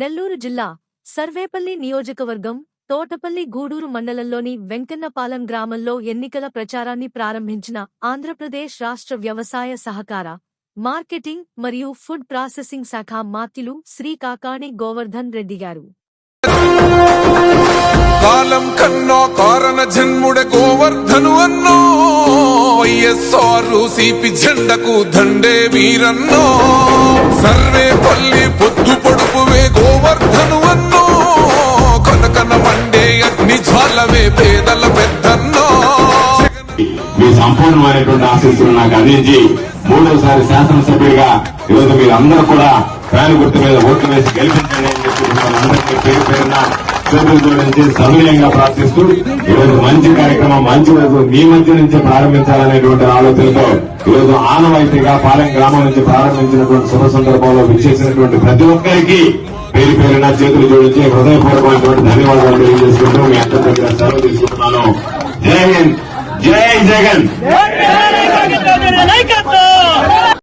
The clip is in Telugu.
నెల్లూరు జిల్లా సర్వేపల్లి నియోజకవర్గం తోటపల్లి గూడూరు మండలంలోని వెంకన్నపాలెం గ్రామంలో ఎన్నికల ప్రచారాన్ని ప్రారంభించిన ఆంధ్రప్రదేశ్ రాష్ట్ర వ్యవసాయ సహకార మార్కెటింగ్ మరియు ఫుడ్ ప్రాసెసింగ్ శాఖ మాతిలు శ్రీ కాకాణి గోవర్ధన్ రెడ్డి గారు. కాలం కన్నో కారణ జన్ముడే గోవర్ధను అన్నో వైఎస్ఆర్ సిపి జెండకు దండే వీరన్నో. సర్వే మీ సంపూర్ణమైనటువంటి ఆశీస్సులు నాకు అందించి మూడోసారి శాసనసభ్యుడిగా ఈరోజు మీరందరూ కూడా ఫ్యాన్ గుర్తు మీద ఓట్లు వేసి గెలిపించండి అని చెప్పి అందరికీ పేరు పేరున చేతులు జోడించి ప్రార్థిస్తూ ఈరోజు మంచి కార్యక్రమం మంచి రోజు మీ మధ్య నుంచి ప్రారంభించాలనేటువంటి ఆలోచనతో ఈరోజు ఆనవాయితీగా పాలెం గ్రామం నుంచి ప్రారంభించినటువంటి శుభ సందర్భంలో విచ్చేసినటువంటి ప్రతి ఒక్కరికి పేరు పేరున చేతులు జోడించి హృదయపూర్వకమైనటువంటి ధన్యవాదాలు తెలియజేసుకుంటూ మీ అందరి దగ్గర సెలవు తీసుకుంటున్నాను. జై హింద్! జై జగన్ నాయకత్వం